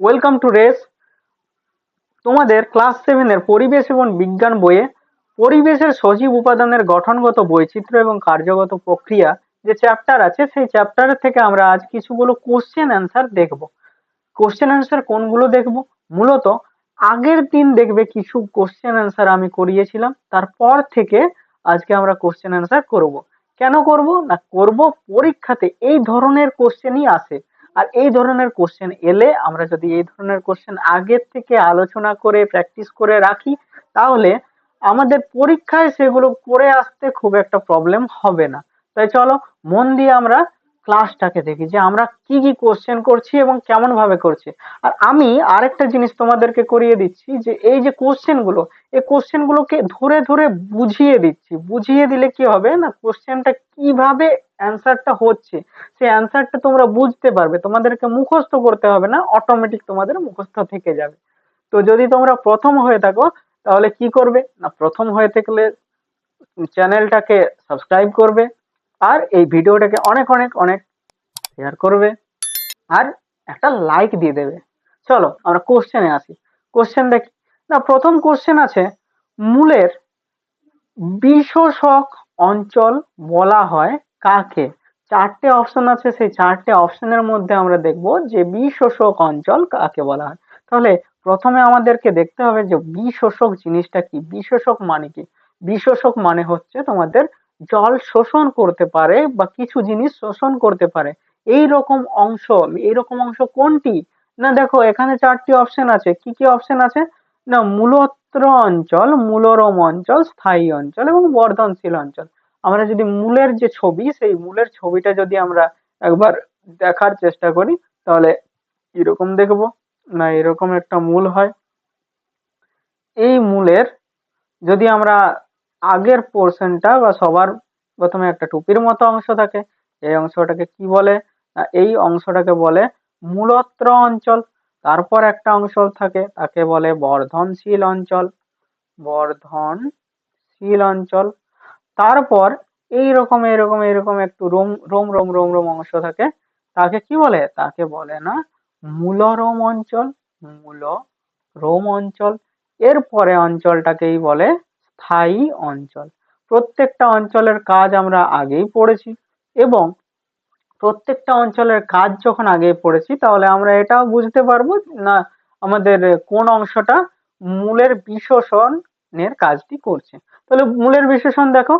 Welcome to race তোমাদের class সেভেনের পরিবেশ এবং বিজ্ঞান বইয়ে পরিবেশের সজীব উপাদানের গঠনগত বৈচিত্র্য এবং কার্যগত প্রক্রিয়া যে চ্যাপ্টার আছে, সেই চ্যাপ্টার থেকে আমরা আজ কিছুগুলো কোশ্চেন অ্যান্সার দেখব। কোশ্চেন অ্যান্সার কোনগুলো দেখব? মূলত আগের দিন দেখবে কিছু কোশ্চেন অ্যান্সার আমি করিয়েছিলাম, তারপর থেকে আজকে আমরা কোশ্চেন অ্যান্সার করব। কেন করব? না, করব পরীক্ষাতে এই ধরনের কোশ্চেনই আসে। আর এই ধরনের কোশ্চেন এলে আমরা যদি এই ধরনের কোশ্চেন আগের থেকে আলোচনা করে প্র্যাকটিস করে রাখি, তাহলে আমাদের পরীক্ষায় সেগুলো করে আসতে খুব একটা প্রবলেম হবে না। তাই চলো, মন দিয়ে আমরা ক্লাসটাকে দেখি যে আমরা কি কি কোশ্চেন করছি এবং কেমন ভাবে করছি। আর আমি আরেকটা জিনিস তোমাদেরকে করিয়ে দিচ্ছি যে এই যে কোশ্চেনগুলো, এই কোশ্চেন গুলোকে ধরে ধরে বুঝিয়ে দিচ্ছি। বুঝিয়ে দিলে কি হবে না? কোশ্চেনটা কীভাবে অ্যান্সারটা হচ্ছে। সেই অ্যান্সারটা তোমরা বুঝতে পারবে। তোমাদেরকে মুখস্থ করতে হবে না অটোমেটিক তোমাদের মুখস্থ থেকে যাবে। তো যদি তোমরা প্রথম হয়ে থাকো, তাহলে কি করবে? না, প্রথম হয়ে থাকলে চ্যানেলটাকে সাবস্ক্রাইব করবে আর এই ভিডিওটাকে অনেক অনেক অনেক শেয়ার করবে আর একটা লাইক দিয়ে দেবে। চলো, আমরা কোশ্চেনে আসি। কোশ্চেন দেখি না, প্রথম কোশ্চেন আছে, মূলের বিশোষক অঞ্চল বলা হয় কাকে? চারটে অপশন আছে, সেই চারটে অপশনের মধ্যে আমরা দেখব যে বিশোষক অঞ্চল কাকে বলা হয়। তাহলে প্রথমে আমাদেরকে দেখতে হবে যে বিশোষক জিনিসটা কি? বিশোষক মানে কি? বিশোষক মানে হচ্ছে তোমাদের জল শোষণ করতে পারে বা কিছু জিনিস শোষণ করতে পারে। এই রকম অংশ, এই রকম অংশ কোনটি? না, দেখো, এখানে চারটি অপশন আছে। কি কি অপশন আছে? না, মূলত্র অঞ্চল, মূলরম অঞ্চল, স্থায়ী অঞ্চল এবং বর্ধনশীল অঞ্চল। আমরা যদি মূলের যে ছবি, সেই মূলের ছবিটা যদি আমরা একবার দেখার চেষ্টা করি, তাহলে এরকম দেখব না এরকম একটা মূল হয়। এই মূলের যদি আমরা আগের পোর্শনটা বা সবার প্রথমে একটা টুপির মতো অংশ থাকে, এই অংশটাকে কি বলে? এই অংশটাকে বলে মূলত্র অঞ্চল। তারপর একটা অংশ থাকে, তাকে বলে বর্ধনশীল অঞ্চল। বর্ধনশীল অঞ্চল। তারপর এই রকম এরকম এরকম একটু রোম রোম রোম রোম রোম অংশ থাকে। তাকে কি বলে? তাকে বলে না, মূলরোম অঞ্চল, মূল রোম অঞ্চল। এরপরে অঞ্চলটাকেই বলে স্থায়ী অঞ্চল। প্রত্যেকটা অঞ্চলের কাজ আমরা আগেই পড়েছি এবং প্রত্যেকটা অঞ্চলের কাজ যখন আগে পড়েছি, তাহলে আমরা এটাও বুঝতে পারব না, আমাদের কোন অংশটা মূলের বিশোষণের কাজটি করছে। তাহলে মূলের বিশেষণ দেখো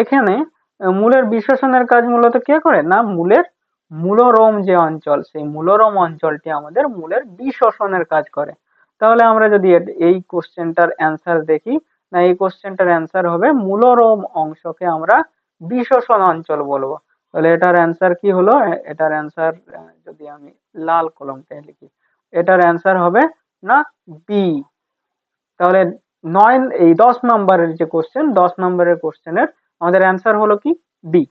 এখানে মূলের বিশেষণের কাজ মূলত কে করে? না, মূলের মূলরোম যে অঞ্চল, সেই মূলরম অঞ্চলটি আমাদের মূলের বিশোষণের কাজ করে। তাহলে আমরা যদি এই কোশ্চেনটার অ্যান্সার দেখি, না, এই কোশ্চেনটার অ্যান্সার হবে মূলরোম অংশকে আমরা বিশোষণ অঞ্চল বলব। তাহলে এটার অ্যান্সার কি হলো? এটার অ্যান্সার যদি আমি লাল কলমটায় লিখি, এটার অ্যান্সার হবে না, বি। তাহলে নয়, এই দশ নম্বরের যে কোশ্চেন দশ নম্বরের কোশ্চেনের আমাদের অ্যান্সার হলো কি? বি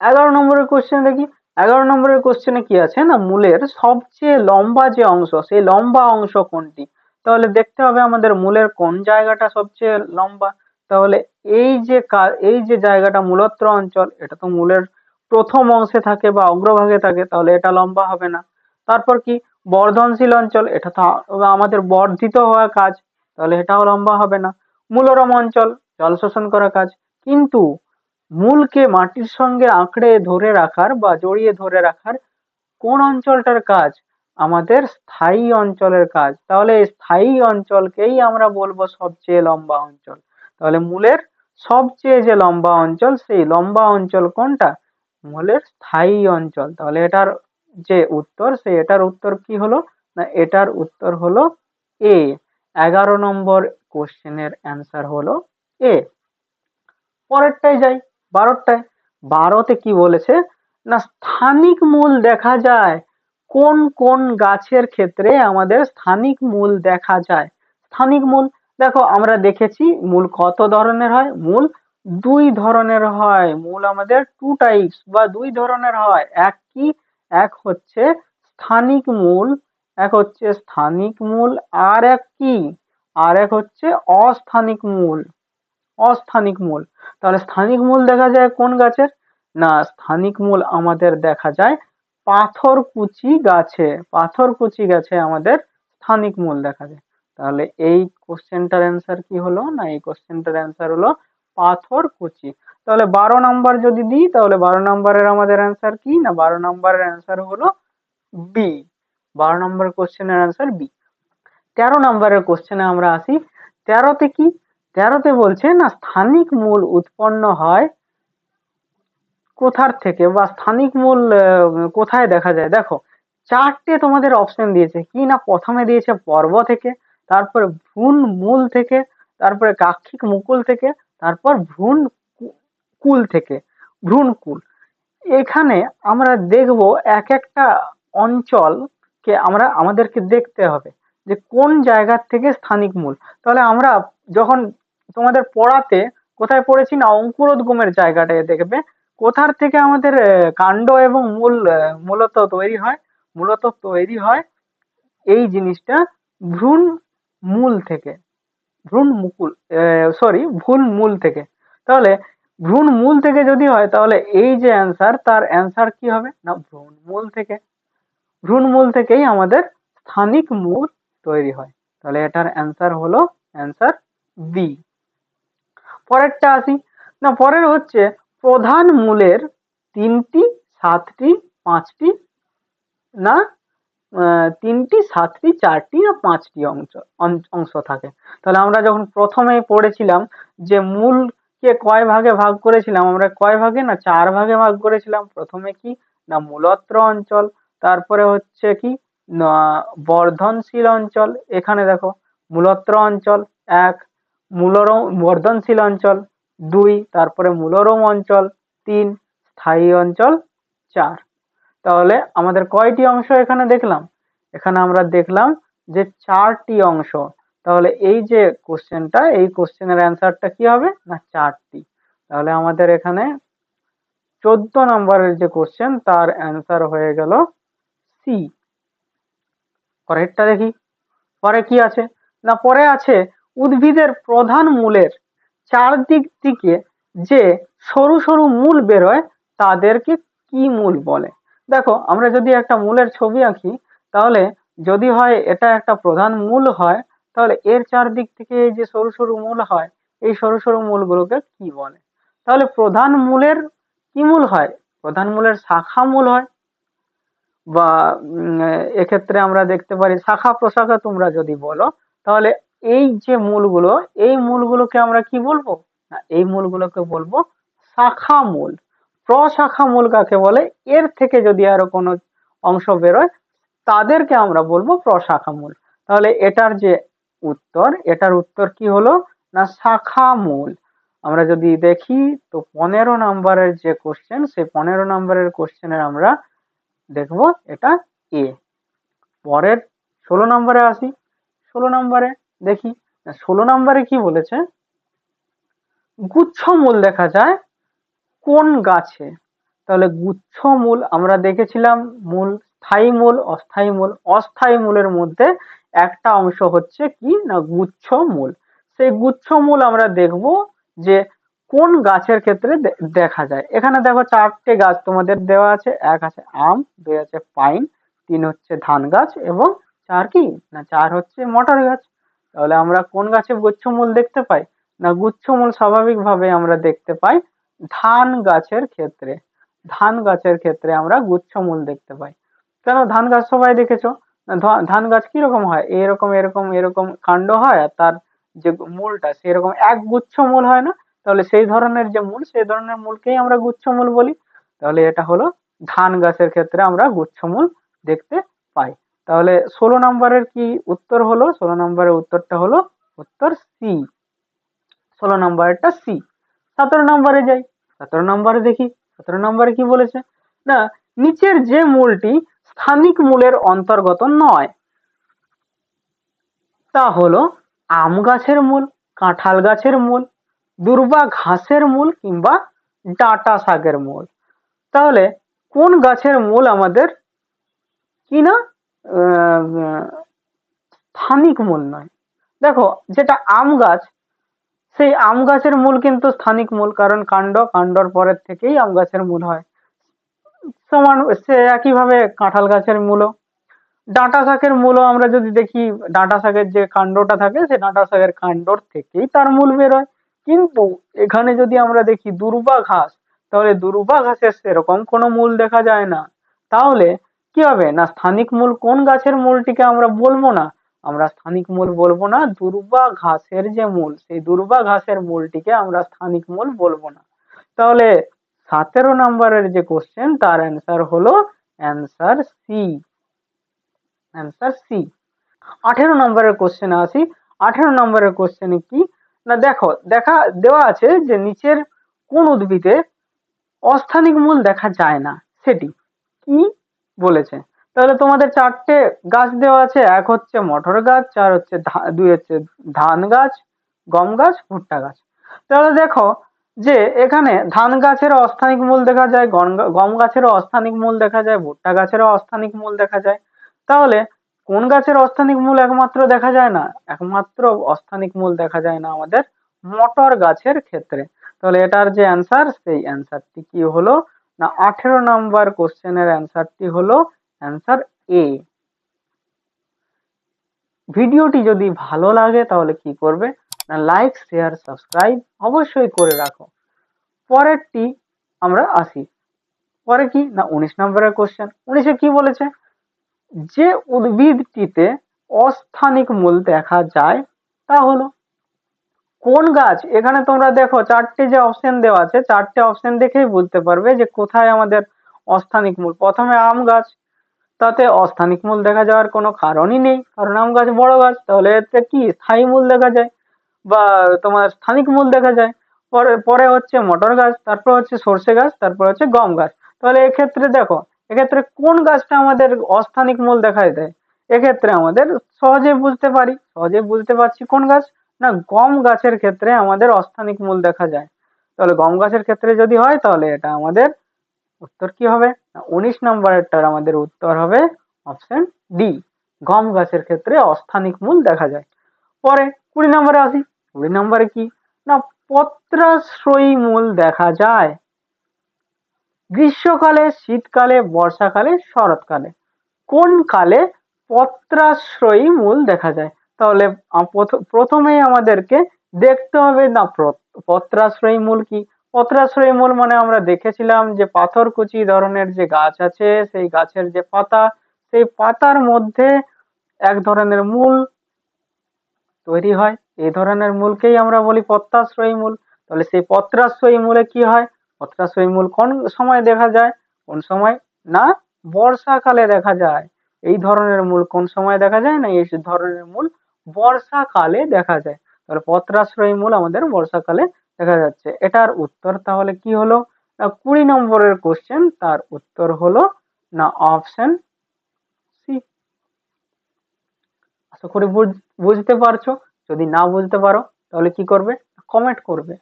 এগারো নম্বরের কোশ্চেন দেখি। এগারো নম্বরের কোশ্চেনে কি আছে না? মূলের সবচেয়ে লম্বা যে অংশ, সেই লম্বা অংশ কোনটি? তাহলে দেখতে হবে আমাদের মূলের কোন জায়গাটা সবচেয়ে লম্বা। তাহলে এই যে এই যে জায়গাটা মূলত্র অঞ্চল, এটা তো মূলের প্রথম অংশে থাকে বা অগ্রভাগে থাকে, তাহলে এটা লম্বা হবে না। তারপর কি? বর্ধনশীল অঞ্চল, এটা তো আমাদের বর্ধিত হওয়া কাজ। তাহলে এটাও লম্বা হবে না। মূলরম অঞ্চল, জল শোষণ করা কাজ। কিন্তু মূলকে মাটির সঙ্গে আঁকড়ে ধরে রাখার বা জড়িয়ে ধরে রাখার কোন অঞ্চলটার কাজ? আমাদের স্থায়ী অঞ্চলের কাজ। তাহলে স্থায়ী অঞ্চলকেই আমরা বলব সবচেয়ে লম্বা অঞ্চল। তাহলে মূলের সবচেয়ে যে লম্বা অঞ্চল, সেই লম্বা অঞ্চল কোনটা? মূলের স্থায়ী অঞ্চল। তাহলে এটার যে উত্তর, সেই এটার উত্তর কি হলো? না, এটার উত্তর হলো এ এগারো নম্বর কোশ্চেনের অ্যান্সার হলো এ পরেরটাই যাই বারোটায় বারোতে কি বলেছে? না, স্থানিক মূল দেখা যায়। কোন কোন গাছের ক্ষেত্রে আমাদের স্থানিক মূল দেখা যায়? স্থানিক মূল, দেখো আমরা দেখেছি মূল কত ধরনের হয়? মূল দুই ধরনের হয়। মূল আমাদের টু টাইপস বা দুই ধরনের হয়। এক কি? এক হচ্ছে স্থানিক মূল এক হচ্ছে স্থানিক মূল, আর এক কি? আর এক হচ্ছে অস্থানিক মূল। অস্থানিক মূল। তাহলে স্থানিক মূল দেখা যায় কোন গাছের? না, স্থানিক মূল আমাদের দেখা যায় পাথরকুচি গাছে। পাথরকুচি গাছে আমাদের স্থানিক মূল দেখা যায়। তাহলে এই কোশ্চেনটার অ্যান্সার কি হলো? না, এই কোশ্চেনটার অ্যান্সার হলো পাথরকুচি। তাহলে বারো নাম্বার যদি দিই, তাহলে বারো নাম্বারের আমাদের অ্যান্সার কি? না, বারো নাম্বারের অ্যান্সার হলো বি বারো নম্বর কোশ্চেনের অ্যান্সার বি তেরো নম্বরের কোশ্চেনে আমরা আসি। তেরোতে কি? তেরোতে বলছে, না, স্থানিক মূল উৎপন্ন হয় কোথার থেকে? বা স্থানিক মূল কোথায় দেখা যায়? দেখো, চারটে তোমাদের অপশন দিয়েছে। কি না প্রথমে দিয়েছে পর্ব থেকে, তারপরে ভ্রূণ মূল থেকে, তারপরে কাক্ষিক মুকুল থেকে, তারপর ভ্রূণ কুল থেকে, ভ্রূণ কুল। এখানে আমরা দেখব এক একটা অঞ্চলকে আমরা, আমাদেরকে দেখতে হবে যে কোন জায়গার থেকে স্থানিক মূল। তাহলে আমরা যখন তোমাদের পড়াতে কোথায় পড়েছি না, অঙ্কুরোদ্গমের জায়গাটায় দেখবে, কোথার থেকে আমাদের কাণ্ড এবং মূল মূলত তৈরি হয়, মূলত তৈরি হয় এই জিনিসটা ভ্রূণ মূল থেকে, ভ্রূণ মুকুল সরি ভ্রূণ মূল থেকে। তাহলে ভ্রূণ মূল থেকে যদি হয়, তাহলে এই যে অ্যান্সার তার অ্যান্সার কি হবে? না, ভ্রূণ মূল থেকে। ভ্রূণ মূল থেকেই আমাদের স্থানিক মূল তৈরি হয়। তাহলে এটার অ্যান্সার হলো অ্যান্সার বি পরেরটা আসি। না, পরের হচ্ছে প্রধান মূলের তিনটি, সাতটি, পাঁচটি না তিনটি, সাতটি, চারটি না, পাঁচটি অংশ অংশ থাকে। তাহলে আমরা যখন প্রথমে পড়েছিলাম যে মূলকে কয় ভাগে ভাগ করেছিলাম, আমরা কয় ভাগে না, চার ভাগে ভাগ করেছিলাম? প্রথমে কি? না মূলত্র অঞ্চল। তারপরে হচ্ছে কি? বর্ধনশীল অঞ্চল। এখানে দেখো, মূলত্র অঞ্চল এক মূলরম বর্ধনশীল অঞ্চল দুই, তারপরে মূলরম অঞ্চল তিন, স্থায়ী অঞ্চল চার। তাহলে আমাদের কয়টি অংশ এখানে দেখলাম? এখানে আমরা দেখলাম যে চারটি অংশ। তাহলে এই যে কোশ্চেনটা, এই কোশ্চেনের অ্যান্সারটা কি হবে? না, চারটি। তাহলে আমাদের এখানে চোদ্দ নম্বরের যে কোশ্চেন, তার অ্যান্সার হয়ে গেল সি পরেরটা দেখি। পরে কি আছে? না, পরে আছে উদ্ভিদের প্রধান মূলের চারদিক থেকে যে সরু সরু মূল বেরোয়, তাদেরকে কি মূল বলে? দেখো, আমরা যদি একটা মূলের ছবি আঁকি, তাহলে যদি হয় এটা একটা প্রধান মূল হয়, তাহলে এর চারদিক থেকে এই যে সরু সরু মূল হয়, এই সরু সরু মূলগুলোকে কি বলে? তাহলে প্রধান মূলের কি মূল হয়? প্রধান মূলের শাখা মূল হয়। বা এক্ষেত্রে আমরা দেখতে পারি শাখা প্রশাখা তোমরা যদি বলো, তাহলে এই যে মূলগুলো, এই মূলগুলোকে আমরা কি বলব? না, এই মূলগুলোকে বলব শাখা মূল। প্রশাখা মূল কাকে বলে? এর থেকে যদি আরও কোনো অংশ বেরোয়, তাদেরকে আমরা বলব প্রশাখা মূল। তাহলে এটার যে উত্তর, এটার উত্তর কি হলো? না, শাখা মূল। আমরা যদি দেখি, তো পনেরো নম্বরের যে কোশ্চেন সেই পনেরো নম্বরের কোশ্চেনের আমরা দেখব এটা এ পরের ষোলো নম্বরে আসি। ষোলো নম্বরে দেখি। ষোলো নম্বরে কি বলেছে? গুচ্ছ মূল দেখা যায় কোন গাছে? তাহলে গুচ্ছ মূল আমরা দেখেছিলাম মূল স্থায়ী মূল, অস্থায়ী মূল। অস্থায়ী মূলের মধ্যে একটা অংশ হচ্ছে কি? না গুচ্ছ মূল সেই গুচ্ছ মূল আমরা দেখব যে কোন গাছের ক্ষেত্রে দেখা যায়? এখানে দেখো চারটে গাছ তোমাদের দেওয়া আছে। এক আছে আম, দুই আছে পাইন, তিন হচ্ছে ধান গাছ এবং চার কি? না, চার হচ্ছে মটর গাছ। তাহলে আমরা কোন গাছে গুচ্ছমূল দেখতে পাই? না, গুচ্ছমূল স্বাভাবিকভাবে আমরা দেখতে পাই ধান গাছের ক্ষেত্রে। ধান গাছের ক্ষেত্রে আমরা গুচ্ছমূল দেখতে পাই। কেন ধান গাছ সবাই দেখেছ? ধান গাছ কীরকম হয়? এরকম এরকম এরকম কাণ্ড হয় আর তার যে মূলটা সেরকম এক গুচ্ছ মূল হয় না? তাহলে সেই ধরনের যে মূল, সেই ধরনের মূলকেই আমরা গুচ্ছমূল বলি। তাহলে এটা হলো ধান গাছের ক্ষেত্রে আমরা গুচ্ছমূল দেখতে পাই। তাহলে ষোলো নম্বরের কি উত্তর হলো? ষোলো নম্বরের উত্তরটা হলো উত্তর সি। ষোলো নম্বরেরটা সি। সতেরো নম্বরে যাই। সতেরো নম্বরে দেখি। সতেরো নম্বরে কি বলেছে? না, নিচের যে মূলটি স্থানিক মূলের অন্তর্গত নয়, তা হলো আম গাছের মূল, কাঁঠাল গাছের মূল দুর্বা ঘাসের মূল কিংবা ডাঁটা শাকের মূল। তাহলে কোন গাছের মূল আমাদের কি না স্থানিক মূল নয়। দেখো, যেটা আম গাছ, সেই আম গাছের মূল কিন্তু স্থানিক মূল, কারণ কাণ্ড, কাণ্ডর পরের থেকেই আম গাছের মূল হয়। সমান, সে একইভাবে কাঁঠাল গাছের মূলও। ডাঁটা শাকের মূলও আমরা যদি দেখি, ডাঁটা শাকের যে কাণ্ডটা থাকে, সে ডাঁটা শাকের কাণ্ডর থেকেই তার মূল বেরোয়। কিন্তু এখানে যদি আমরা দেখি দুর্বা ঘাস, তাহলে দুর্বা ঘাসের সেরকম কোনো মূল দেখা যায় না। তাহলে কি হবে? না স্থানিক মূল কোন গাছের মূলটিকে আমরা বলব না? আমরা স্থানিক মূল বলব না, দুর্বা ঘাসের যে মূল, সেই দুর্বা ঘাসের মূলটিকে আমরা স্থানিক মূল বলব না। তাহলে সতেরো নম্বরের যে কোশ্চেন তার অ্যান্সার হলো অ্যান্সার সি অ্যান্সার সি আঠেরো নম্বরের কোশ্চেনে আসি। আঠেরো নম্বরের কোশ্চেনে কি? না, দেখো, দেখা, দেওয়া আছে যে নিচের কোন উদ্ভিদে অস্থানিক মূল দেখা যায় না, সেটি কি বলেছে? তাহলে তোমাদের চারটে গাছ দেওয়া আছে, এক হচ্ছে মটর গাছ, চার হচ্ছে দুই হচ্ছে ধান গাছ, গম গাছ, ভুট্টা গাছ। তাহলে দেখো যে এখানে ধান গাছেরও অস্থানিক মূল দেখা যায় গম গাছেরও অস্থানিক মূল দেখা যায়, ভুট্টা গাছেরও অস্থানিক মূল দেখা যায়। তাহলে কোন গাছের অস্থানিক মূল একমাত্র দেখা যায় না? একমাত্র অস্থানিক মূল দেখা যায় না আমাদের মটর গাছের ক্ষেত্রে। তাহলে এটার যে অ্যান্সার সেই অ্যান্সারটি কি হলো? না, আঠেরো নাম্বার কোশ্চেনের অ্যান্সারটি হলো অ্যান্সার এ ভিডিওটি যদি ভালো লাগে তাহলে কি করবে? না লাইক শেয়ার সাবস্ক্রাইব অবশ্যই করে রাখো। পরেরটি আমরা আসি। পরে কি? না, উনিশ নম্বরের কোশ্চেন উনিশে কি বলেছে? যে উদ্ভিদটিতে অস্থানিক মূল দেখা যায়, তা হলো, কোন গাছ? এখানে তোমরা দেখো চারটে যে অপশন দেওয়া আছে, চারটে অপশন দেখেই বুঝতে পারবে যে কোথায় আমাদের অস্থানিক মূল। প্রথমে আম গাছ, তাতে অস্থানিক মূল দেখা যাওয়ার কোনো কারণই নেই। কারণ আম গাছ বড় গাছ, তাহলে এতে কি স্থায়ী মূল দেখা যায় বা তোমার স্থানিক মূল দেখা যায়? পরে পরে হচ্ছে মটর গাছ, তারপর হচ্ছে সর্ষে গাছ, তারপর হচ্ছে গম গাছ। তাহলে এক্ষেত্রে দেখো এক্ষেত্রে কোন গাছটা আমাদের অস্থানিক মূল দেখায় দেয়? এক্ষেত্রে আমাদের সহজে বুঝতে পারি। সহজে বুঝতে পারছি কোন গাছ? না, গম গাছের ক্ষেত্রে আমাদের অস্থানিক মূল দেখা যায়। তাহলে গম গাছের ক্ষেত্রে যদি হয়, তাহলে এটা আমাদের উত্তর কি হবে? উনিশ নম্বরেরটার আমাদের উত্তর হবে অপশন ডি গম গাছের ক্ষেত্রে অস্থানিক মূল দেখা যায়। পরে কুড়ি নম্বরে আসি। কুড়ি নম্বরে কি? না, পত্রাশ্রয়ী মূল দেখা যায়। গ্রীষ্মকালে, শীতকালে, বর্ষাকালে, শরৎকালে। কোন কালে পত্রাশ্রয়ী মূল দেখা যায়? তাহলে প্রথমেই আমাদেরকে দেখতে হবে না পত্রাশ্রয়ী মূল কি? পত্রাশ্রয়ী মূল মানে আমরা দেখেছিলাম যে পাথরকুচি ধরনের যে গাছ আছে, সেই গাছের যে পাতা, সেই পাতার মধ্যে এক ধরনের মূল তৈরি হয়। এই ধরনের মূলকেই আমরা বলি পত্রাশ্রয়ী মূল। তাহলে সেই পত্রাশ্রয়ী মূলে কি হয়? পত্রাশ্রয়ী মূল কোন সময় দেখা যায়? কোন সময়? না, বর্ষাকালে দেখা যায়। এই ধরনের মূল কোন সময় দেখা যায় না? এই ধরনের মূল বর্ষাকালে দেখা যায়। তাহলে পত্রাশ্রয়ী মূল আমাদের বর্ষাকালে দেখা যাচ্ছে। এটার উত্তর তাহলে কি হলো? না, কুড়ি নম্বরের কোশ্চেন তার উত্তর হলো না অপশন সি আশা করি বুঝ- বুঝতে পারছ? যদি না বুঝতে পারো, তাহলে কি করবে? কমেন্ট করবে।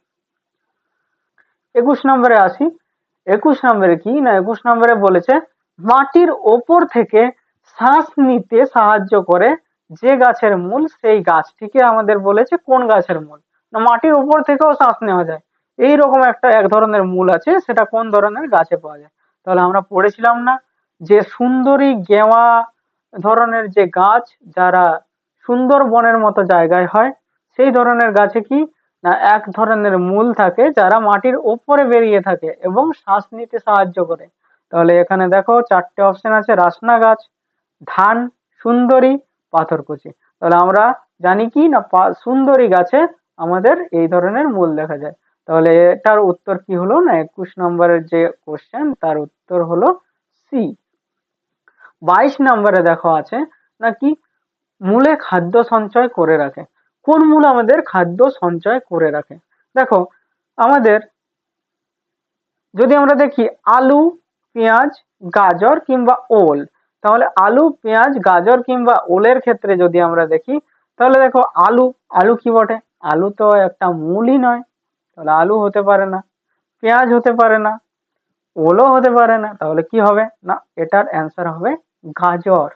একুশ নম্বরে আসি। একুশ নম্বরে কি? না, একুশ নম্বরে বলেছে, মাটির ওপর থেকে শ্বাস নিতে সাহায্য করে যে গাছের মূল, সেই গাছটিকে আমাদের বলেছে কোন গাছের মূল? না, মাটির উপর থেকেও শ্বাস নেওয়া যায়। এই রকম একটা এক ধরনের মূল আছে, সেটা কোন ধরনের? গাছে পাওয়া যায়। তাহলে আমরা পড়েছিলাম না যে সুন্দরী গেওয়া ধরনের যে গাছ যারা সুন্দর বনের মতো জায়গায় হয়, সেই ধরনের গাছে কি? না, এক ধরনের মূল থাকে যারা মাটির ওপরে বেরিয়ে থাকে এবং শ্বাস নিতে সাহায্য করে। তাহলে এখানে দেখো চারটে অপশন আছে, রাসনা গাছ, ধান, সুন্দরী, পাথরকুচি। তাহলে আমরা জানি কি না সুন্দরী গাছে আমাদের এই ধরনের মূল দেখা যায়। তাহলে এটার উত্তর কি হলো না, একুশ নম্বরের যে কোশ্চেন তার উত্তর হলো সি বাইশ নম্বরে দেখো আছে, নাকি মূলে খাদ্য সঞ্চয় করে রাখে। কোন মূল আমাদের খাদ্য সঞ্চয় করে রাখে? দেখো, আমাদের যদি আমরা দেখি আলু, পেঁয়াজ, গাজর কিংবা ওল, তাহলে আলু, পেঁয়াজ, গাজর কিংবা ওলের ক্ষেত্রে যদি আমরা দেখি, তাহলে দেখো আলু আলু কি বটে? আলু তো একটা মূলই নয়। তাহলে আলু হতে পারে না, পেঁয়াজ হতে পারে না, ওলও হতে পারে না, তাহলে কি হবে? না, এটার অ্যান্সার হবে গাজর।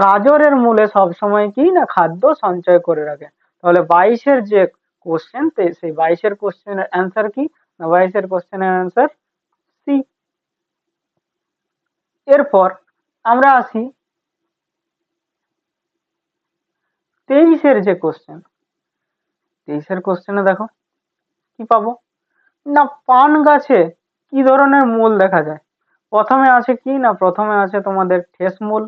গাজরের মূলে সবসময় কি না খাদ্য সঞ্চয় করে রাখে। তাহলে বাইশের যে কোশ্চেন সেই বাইশের কোশ্চেনের অ্যান্সার কি? না বাইশের কোশ্চেনের অ্যান্সার সি এরপর আমরা আসি তেইশের যে কোশ্চেন তেইশের কোশ্চেনে দেখো, কি পাবো? না, পান গাছে কি ধরনের মূল দেখা যায়? প্রথমে আছে কি? না, প্রথমে আছে তোমাদের ঠেস মূল।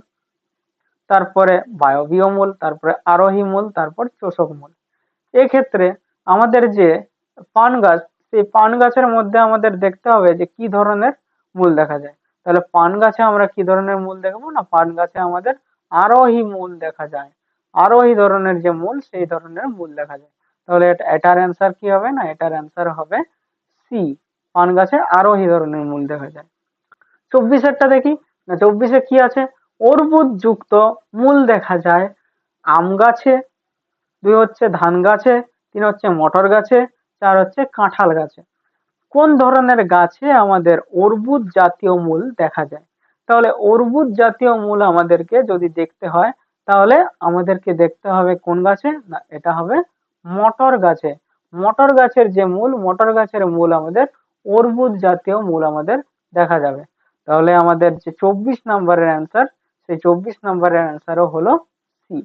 তারপরে বায়বীয় মূল, তারপরে আরোহী মূল, তারপর চোষক মূল। এক্ষেত্রে আমাদের যে পান গাছ, সেই পান গাছের মধ্যে আমাদের দেখতে হবে যে কি ধরনের মূল দেখা যায়। তাহলে পান গাছে আমরা কি ধরনের মূল দেখব না? পান গাছে আমাদের আরোহী মূল দেখা যায়। আরোহী ধরনের যে মূল, সেই ধরনের মূল দেখা যায়। তাহলে এটার অ্যান্সার কি হবে না? এটার অ্যান্সার হবে সি পান গাছে আরোহী ধরনের মূল দেখা যায়। চব্বিশেরটা দেখি। না, চব্বিশে কি আছে? অর্বুদ যুক্ত মূল দেখা যায়। আম গাছে, দুই হচ্ছে ধান গাছে, তিন হচ্ছে মটর গাছে, চার হচ্ছে কাঁঠাল গাছে। কোন ধরনের গাছে আমাদের অর্বুদ জাতীয় মূল দেখা যায়? তাহলে অর্বুদ জাতীয় মূল আমাদেরকে যদি দেখতে হয়, তাহলে আমাদেরকে দেখতে হবে কোন গাছে? না, এটা হবে মটর গাছে। মটর গাছের যে মূল, মটর গাছের মূল আমাদের অর্বুদ জাতীয় মূল আমাদের দেখা যাবে। তাহলে আমাদের যে চব্বিশ নম্বরের অ্যান্সার সেই চব্বিশ নম্বরের অ্যান্সারও হলো সি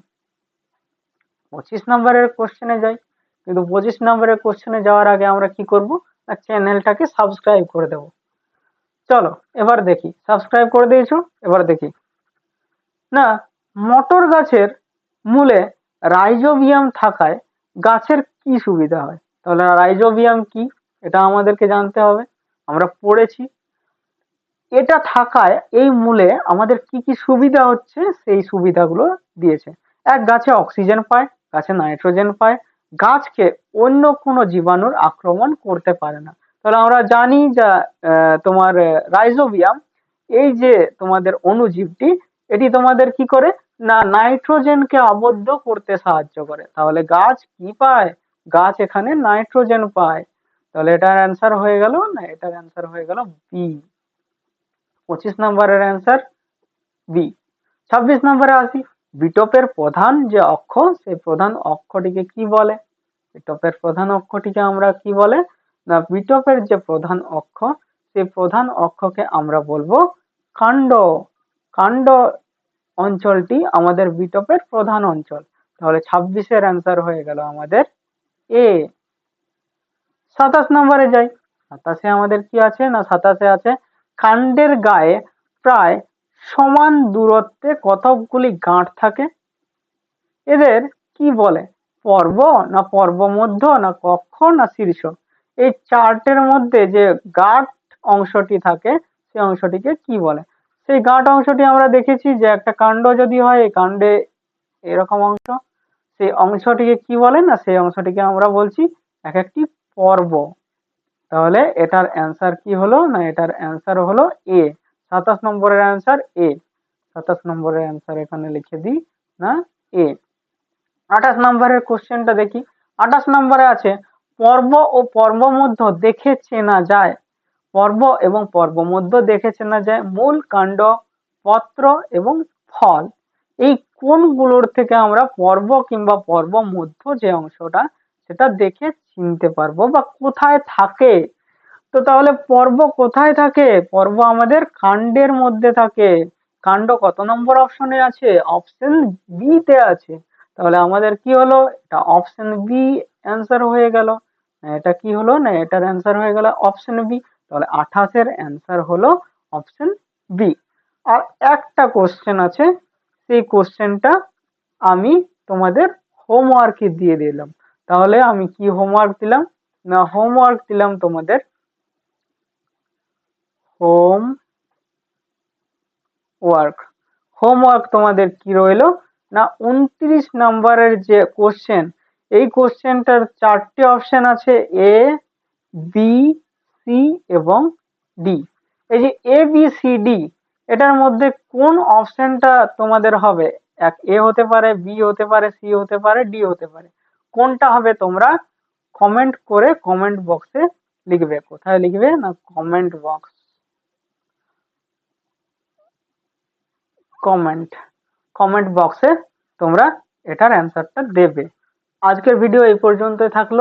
পঁচিশ নম্বরের কোশ্চেনে যাই, কিন্তু পঁচিশ নম্বরের কোশ্চেনে যাওয়ার আগে আমরা কি করব? না চ্যানেলটাকে সাবস্ক্রাইব করে দেব। চলো, এবার দেখি। সাবস্ক্রাইব করে দিয়েছ, এবার দেখি। না, মটর গাছের মূলে রাইজোবিয়াম থাকায় গাছের কি সুবিধা হয়? তাহলে রাইজোবিয়াম কি? এটা আমাদেরকে জানতে হবে। আমরা পড়েছি এটা থাকায় এই মূলে আমাদের কি কি সুবিধা হচ্ছে, সেই সুবিধাগুলো দিয়েছে। এক, গাছে অক্সিজেন পায়, গাছে নাইট্রোজেন পায়। গাছকে অন্য কোনো জীবাণুর আক্রমণ করতে পারে না। তাহলে আমরা জানি যা তোমার রাইজোবিয়াম, এই যে তোমাদের অণুজীবটি, এটি তোমাদের কি করে? না, নাইট্রোজেনকে আবদ্ধ করতে সাহায্য করে। তাহলে গাছ কি পায়? গাছ এখানে নাইট্রোজেন পায়। তাহলে এটার অ্যান্সার হয়ে গেল না, এটার অ্যান্সার হয়ে গেল বি পঁচিশ নম্বরের অ্যান্সার বি ছাব্বিশ নম্বরে আসি। বিটপের প্রধান যে অক্ষ, সেই প্রধান অক্ষটিকে কি বলে? বিটপের প্রধান অক্ষটিকে আমরা কি বলে? না, বিটপের যে প্রধান অক্ষ, সেই প্রধান অক্ষকে আমরা বলব কাণ্ড। কাণ্ড অঞ্চলটি আমাদের বিটপের প্রধান অঞ্চল। তাহলে ছাব্বিশের অ্যান্সার হয়ে গেল আমাদের এ সাতাশ নম্বরে যাই। সাতাশে আমাদের কি আছে? না, সাতাশে আছে। কাণ্ডের গায়ে প্রায় সমান দূরত্বে কতকগুলি গাঁট থাকে? এদের কি বলে? পর্ব না পর্ব মধ্য না কক্ষ না শীর্ষ? এই চার্টের মধ্যে যে গাঁট অংশটি থাকে সেই অংশটিকে কি বলে? সেই গাঁট অংশটি আমরা দেখেছি যে একটা কাণ্ড যদি হয়, এই কাণ্ডে এরকম অংশ, সেই অংশটিকে কি বলে না, সেই অংশটিকে আমরা বলছি এক একটি পর্ব। তাহলে এটার অ্যান্সার কি হলো? না, এটার অ্যান্সার হলো এ সাতাশ নম্বরের অ্যান্সার এ সাতাশ নম্বরের অ্যান্সার এখানে লিখে দিই, না? এ আঠাশ নম্বরের কোশ্চেনটা দেখি। আঠাশ নম্বরে আছে, পর্ব ও পর্ব মধ্য দেখে চেনা যায়? পর্ব এবং পর্ব মধ্য দেখে চেনা যায় মূল কাণ্ড, পত্র এবং ফল। এই কোনগুলোর থেকে আমরা পর্ব কিংবা পর্ব মধ্য যে অংশটা, সেটা দেখে চিনতে পারব বা কোথায় থাকে? তো তাহলে পর্ব কোথায় থাকে? পর্ব আমাদের কাণ্ডের মধ্যে থাকে। কাণ্ড কত নম্বর অপশনে আছে? অপশন বি তে আছে। তাহলে আমাদের কি হলো? এটা অপশন বি অ্যান্সার হয়ে গেল। এটা কি হলো? না, এটার অ্যান্সার হয়ে গেল অপশন বি। তাহলে আঠাশের অ্যান্সার হলো অপশন বি। আর একটা কোশ্চেন আছে। সেই কোশ্চেনটা আমি তোমাদের হোমওয়ার্কে দিয়ে দিলাম। তাহলে আমি কি হোমওয়ার্ক দিলাম? না হোমওয়ার্ক দিলাম তোমাদের হোম ওয়ার্ক হোমওয়ার্ক তোমাদের কি রইল? না, উনত্রিশ নম্বরের যে কোশ্চেন এই কোশ্চেনটার চারটে অপশন আছে এ বি সি এবং ডি এই যে এ বি সি ডি এটার মধ্যে কোন অপশনটা তোমাদের হবে? এক এ হতে পারে বি হতে পারে সি হতে পারে ডি হতে পারে। কোনটা হবে তোমরা কমেন্ট করে কমেন্ট বক্সে লিখবে। কোথায় লিখবে না কমেন্ট বক্স কমেন্ট কমেন্ট বক্সে তোমরা এটার অ্যান্সারটা দেবে। আজকের ভিডিও এই পর্যন্তই থাকল।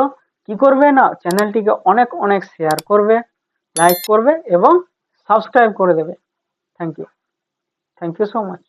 কি করবে না? চ্যানেলটিকে অনেক অনেক শেয়ার করবে লাইক করবে এবং সাবস্ক্রাইব করে দেবে। Thank you thank you so much